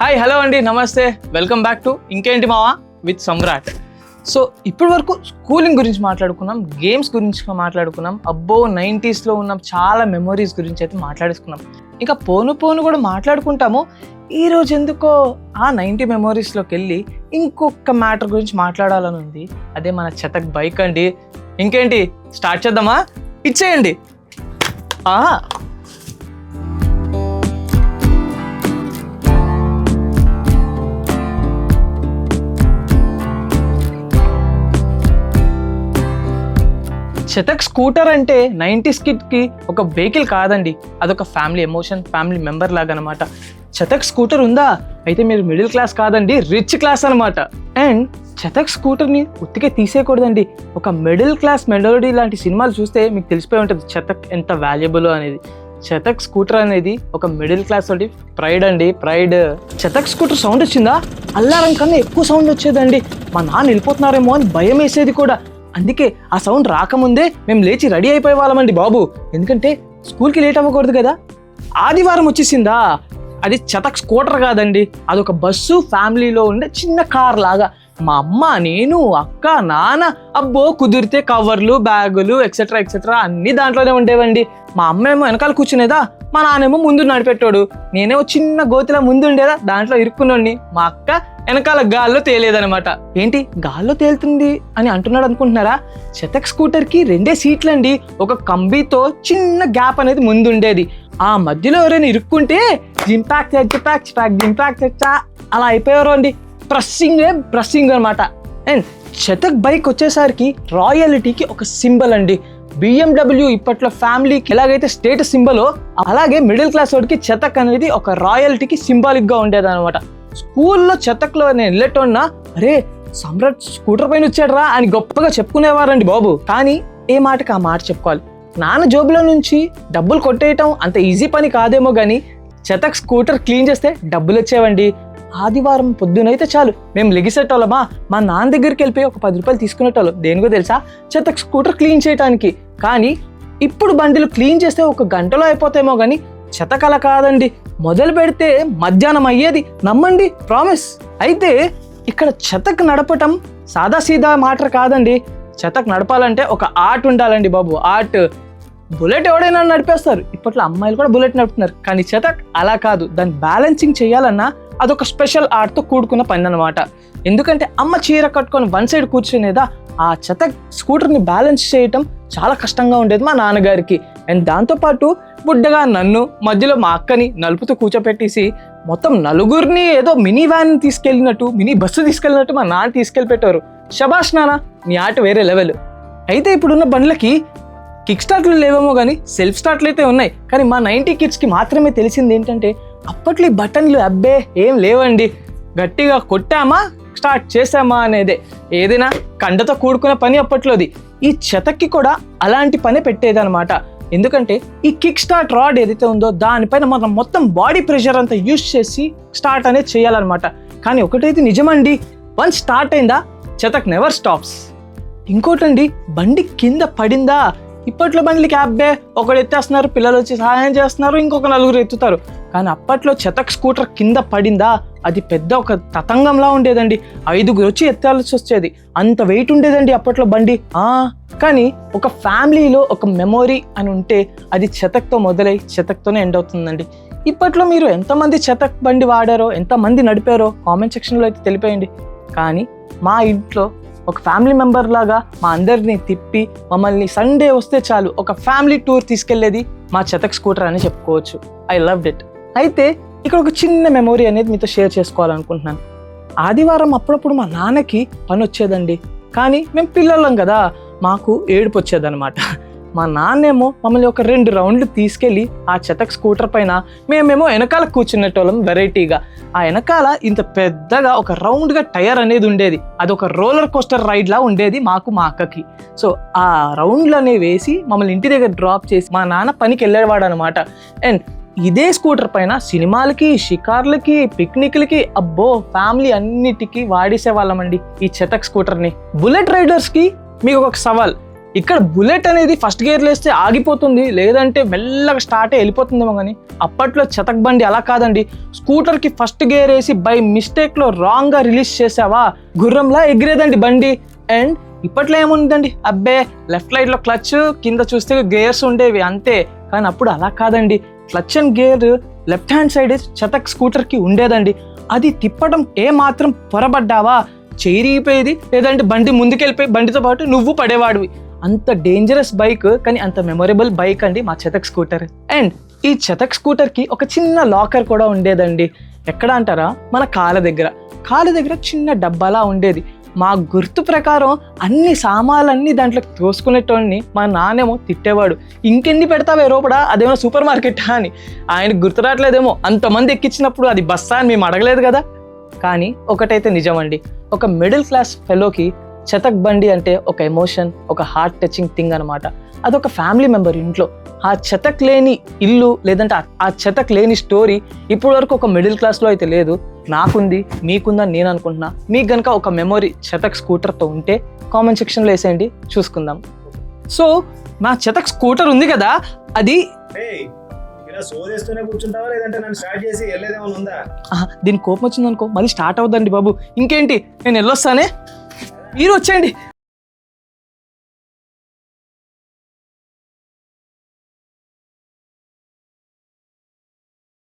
Hi hello అండి నమస్తే. Welcome back to ఇంకేంటి మావా? విత్ సమ్రాట్ సో ఇప్పటి వరకు స్కూలింగ్ గురించి మాట్లాడుకున్నాం గేమ్స్ గురించి మాట్లాడుకున్నాం అబ్బో నైంటీస్లో ఉన్న చాలా మెమొరీస్ గురించి అయితే మాట్లాడేసుకున్నాం. ఇంకా పోను పోను కూడా మాట్లాడుకుంటాము. ఈ రోజు ఎందుకో ఆ నైంటీ మెమరీస్లోకి వెళ్ళి ఇంకొక మ్యాటర్ గురించి మాట్లాడాలని ఉంది. అదే మన చెతక్ బైక్ అండి. ఇంకేంటి స్టార్ట్ చేద్దామా? ఇచ్చేయండి. శతక్ స్కూటర్ అంటే నైంటీస్ కిట్కి ఒక వెహికల్ కాదండి. అదొక ఫ్యామిలీ ఎమోషన్ ఫ్యామిలీ మెంబర్ లాగా అనమాట శతక్ స్కూటర్ ఉందా? అయితే మీరు మిడిల్ క్లాస్ కాదండి రిచ్ క్లాస్ అనమాట. అండ్ శతక్ స్కూటర్ని ఉత్తికే తీసేయకూడదండి. ఒక మిడిల్ క్లాస్ మెలోడీ లాంటి సినిమాలు చూస్తే మీకు తెలిసిపోయి ఉంటుంది చెతక్ ఎంత వాల్యుబుల్ అనేది. శతక్ స్కూటర్ అనేది ఒక మిడిల్ క్లాస్ తోటి ప్రైడ్ అండి ప్రైడ్. చతక్ స్కూటర్ సౌండ్ వచ్చిందా? అల్లారం కన్నా ఎక్కువ సౌండ్ వచ్చేదండి. మా నాన్న వెళ్ళిపోతున్నారేమో అని భయం వేసేది కూడా. అందుకే ఆ సౌండ్ రాకముందే మేము లేచి రెడీ అయిపోయే వాళ్ళమండి బాబు. ఎందుకంటే స్కూల్కి లేట్ అవ్వకూడదు కదా. ఆదివారం వచ్చేసిందా? అది చతక్ స్కూటర్ కాదండి. అదొక బస్సు ఫ్యామిలీలో ఉండే చిన్న కార్ లాగా. మా అమ్మ నేను అక్క నాన్న అబ్బో కుదిరితే కవర్లు బ్యాగులు ఎక్సెట్రా ఎక్సెట్రా అన్ని దాంట్లోనే ఉండేవండి. మా అమ్మ ఏమో వెనకాల కూర్చునేదా? మా నాన్నేమో ముందు నడిపెట్టాడు. నేనేమో చిన్న గోతిలా ముందు ఉండేదా? దాంట్లో ఇరుక్కున్నాడు మా అక్క వెనకాల గాల్లో తేలేదనమాట ఏంటి గాల్లో తేలుతుంది? అని అంటున్నాడు అనుకుంటున్నారా? శతక్ స్కూటర్కి రెండే సీట్లండి. ఒక కంబీతో చిన్న గ్యాప్ అనేది ముందు ఉండేది ఆ మధ్యలో ఎవరైనా ఇరుక్కుంటే జింపాక్ జింపాక్ జింపాక్ చచ్చా అలా అయిపోయారు అండి. ప్రెస్సింగ్ ప్రెస్సింగ్ అనమాట అండ్ శతక్ బైక్ వచ్చేసరికి రాయలిటీకి ఒక సింబల్ అండి. బిఎండబ్ల్యూ ఇప్పట్లో ఫ్యామిలీకి ఎలాగైతే స్టేటస్ సింబలో అలాగే మిడిల్ క్లాస్ వాడికి చెతక్ అనేది ఒక రాయల్టీకి సింబాలిక్గా ఉండేది అనమాట స్కూల్లో చెతక్లో నేను వెళ్ళేటోన్నా అరే సమ్రాట్ స్కూటర్ పైన వచ్చాడరా అని గొప్పగా చెప్పుకునేవారండి బాబు. కానీ ఏ మాటకి ఆ మాట చెప్పుకోవాలి. నాన్న జోబులో నుంచి డబ్బులు కొట్టేయటం అంత ఈజీ పని కాదేమో కానీ చెతక్ స్కూటర్ క్లీన్ చేస్తే డబ్బులు వచ్చేవండి. ఆదివారం పొద్దునైతే చాలు. మేము లెగిసేటోళ్ళమా? మా నాన్న దగ్గరికి వెళ్ళిపోయి ఒక పది రూపాయలు తీసుకునేటోళ్ళం. దేనికో తెలుసా? చెత్త స్కూటర్ క్లీన్ చేయడానికి కానీ ఇప్పుడు బండిలు క్లీన్ చేస్తే ఒక గంటలో అయిపోతాయేమో కానీ చెతకల కాదండి. మొదలు పెడితే మధ్యాహ్నం అయ్యేది. నమ్మండి ప్రామిస్. అయితే ఇక్కడ చెతక్ నడపటం సాదా సీదా మాట కాదండి. చెతక్ నడపాలంటే ఒక ఆర్ట్ ఉండాలండి బాబు. ఆర్ట్. బుల్లెట్ ఎవడైనా నడిపేస్తారు. ఇప్పట్లో అమ్మాయిలు కూడా బుల్లెట్ నడుపుతున్నారు. కానీ చెతక్ అలా కాదు. దాన్ని బ్యాలెన్సింగ్ చేయాలన్నా అదొక స్పెషల్ ఆర్ట్తో కూడుకున్న పని అనమాట ఎందుకంటే అమ్మ చీర కట్టుకొని వన్ సైడ్ కూర్చునేదా ఆ చెత్త స్కూటర్ని బ్యాలెన్స్ చేయటం చాలా కష్టంగా ఉండేది మా నాన్నగారికి. అండ్ దాంతోపాటు బుడ్డగా నన్ను మధ్యలో మా అక్కని నలుపుతూ కూర్చోపెట్టేసి మొత్తం నలుగురిని ఏదో మినీ వ్యాన్ తీసుకెళ్ళినట్టు మినీ బస్సు తీసుకెళ్ళినట్టు మా నాన్న తీసుకెళ్ళిపెట్టారు. శబాష్ నాన్న నీ ఆట వేరే లెవెల్. అయితే ఇప్పుడున్న బండ్లకి కిక్ స్టార్ట్లు లేవేమో కానీ సెల్ఫ్ స్టార్ట్లు అయితే ఉన్నాయి. కానీ మా నైంటీ కిడ్స్కి మాత్రమే తెలిసింది ఏంటంటే అప్పట్లో ఈ బటన్లు అబ్బే ఏం లేవండి. గట్టిగా కొట్టామా స్టార్ట్ చేసామా అనేదే. ఏదైనా కండతో కూడుకున్న పని అప్పట్లోది. ఈ చెతక్కి కూడా అలాంటి పని పెట్టేదనమాట ఎందుకంటే ఈ కిక్ స్టార్ట్ రాడ్ ఏదైతే ఉందో దానిపైన మనం మొత్తం బాడీ ప్రెషర్ అంతా యూజ్ చేసి స్టార్ట్ అనేది చేయాలన్నమాట. కానీ ఒకటైతే నిజమండి వన్స్ స్టార్ట్ అయిందా చెతక్ నెవర్ స్టాప్స్ ఇంకోటండి బండి కింద పడిందా? ఇప్పట్లో బండ్లకి అబ్బే ఒకడు ఎత్తేస్తున్నారు పిల్లలు వచ్చి సహాయం చేస్తున్నారు ఇంకొక నలుగురు ఎత్తుతారు. కానీ అప్పట్లో చెతక్ స్కూటర్ కింద పడిందా? అది పెద్ద ఒక తతంగంలా ఉండేదండి. ఐదుగురు వచ్చి ఎత్తాల్సి వచ్చేది. అంత వెయిట్ ఉండేదండి అప్పట్లో బండి. ఆ కానీ ఒక ఫ్యామిలీలో ఒక మెమొరీ అని ఉంటే అది చెతక్తో మొదలై చెతక్తోనే ఎండ్ అవుతుందండి. ఇప్పట్లో మీరు ఎంతమంది చెతక్ బండి వాడారో ఎంతమంది నడిపారో కామెంట్ సెక్షన్లో అయితే తెలిపేయండి. కానీ మా ఇంట్లో ఒక ఫ్యామిలీ మెంబర్ లాగా మా అందరినీ తిప్పి మమ్మల్ని సండే వస్తే చాలు ఒక ఫ్యామిలీ టూర్ తీసుకెళ్ళేది మా చెతక్ స్కూటర్ అని చెప్పుకోవచ్చు. I love it. అయితే ఇక్కడ ఒక చిన్న మెమొరీ అనేది మీతో షేర్ చేసుకోవాలనుకుంటున్నాను. ఆదివారం అప్పుడప్పుడు మా నాన్నకి పని వచ్చేదండి. కానీ మేము పిల్లలం కదా మాకు ఏడుపు వచ్చేదనమాట మా నాన్నేమో మమ్మల్ని ఒక రెండు రౌండ్లు తీసుకెళ్ళి ఆ చెతక్ స్కూటర్ పైన మేమేమో వెనకాల కూర్చునేటోళ్ళం వెరైటీగా. ఆ వెనకాల ఇంత పెద్దగా ఒక రౌండ్గా టైర్ అనేది ఉండేది. అది ఒక రోలర్ కోస్టర్ రైడ్లా ఉండేది మాకు మా అక్కకి. సో ఆ రౌండ్లు అనేవి వేసి మమ్మల్ని ఇంటి దగ్గర డ్రాప్ చేసి మా నాన్న పనికి వెళ్ళేవాడు అనమాట అండ్ ఇదే స్కూటర్ పైన సినిమాలకి షికార్లకి పిక్నిక్లకి అబ్బో ఫ్యామిలీ అన్నిటికీ వాడేసే వాళ్ళమండి ఈ చెతక్ స్కూటర్ని. బుల్లెట్ రైడర్స్కి మీకు ఒక సవాల్. ఇక్కడ బుల్లెట్ అనేది ఫస్ట్ గేర్లో వేస్తే ఆగిపోతుంది లేదంటే మెల్లగా స్టార్ట్ వెళ్ళిపోతుందేమో కానీ అప్పట్లో చెతక్ బండి అలా కాదండి. స్కూటర్కి ఫస్ట్ గేర్ వేసి బై మిస్టేక్లో రాంగ్గా రిలీజ్ చేసావా? గుర్రంలా ఎగిరేదండి బండి. అండ్ ఇప్పట్లో ఏముందండి? అబ్బే లెఫ్ట్ లైట్లో క్లచ్ కింద చూస్తే గేర్స్ ఉండేవి అంతే. కానీ అప్పుడు అలా కాదండి. Clutch and gear left hand side Chetak స్కూటర్కి ఉండేదండి. అది తిప్పడం ఏ మాత్రం పొరబడ్డావా? చేరిగిపోయేది లేదంటే బండి ముందుకెళ్ళిపోయి బండితో పాటు నువ్వు పడేవాడివి. అంత డేంజరస్ బైక్ కానీ అంత మెమొరబుల్ బైక్ అండి మా చతక్ స్కూటర్. అండ్ ఈ చతక్ స్కూటర్కి ఒక చిన్న లాకర్ కూడా ఉండేదండి. ఎక్కడ అంటారా? మన కాళ్ళ దగ్గర. కాళ్ళ దగ్గర చిన్న డబ్బాలా ఉండేది. మా గుర్తు ప్రకారం అన్ని సామాన్లన్నీ దాంట్లో తోసుకునేటోడిని మా నాన్నేమో తిట్టేవాడు. ఇంకెన్ని పెడతావే రూపడా అదేమో సూపర్ మార్కెటా అని. ఆయనకు గుర్తు రావట్లేదేమో. అంతమంది ఎక్కించినప్పుడు అది బస్సా అని మేము అడగలేదు కదా. కానీ ఒకటైతే నిజమండి. ఒక మిడిల్ క్లాస్ ఫెలోకి చతక్ బండి అంటే ఒక ఎమోషన్ ఒక హార్ట్ టచింగ్ థింగ్ అనమాట అదొక ఫ్యామిలీ మెంబర్ ఇంట్లో. ఆ చతక్ లేని ఇల్లు లేదంటే ఆ- చతక్ చెతక్ లేని స్టోరీ ఇప్పటివరకు ఒక మిడిల్ క్లాస్లో అయితే లేదు. నాకుంది మీకుందని నేను అనుకుంటున్నా. మీకు గనుక ఒక మెమొరీ చెతక్ స్కూటర్తో ఉంటే కామెంట్ సెక్షన్లో వేసేయండి చూసుకుందాం. సో నా చెతక్ స్కూటర్ ఉంది కదా అది దీని కోపం వచ్చిందనుకో మళ్ళీ స్టార్ట్ అవుద్దండి బాబు. ఇంకేంటి నేను వెళ్ళొస్తానే? మీరు వచ్చేయండి.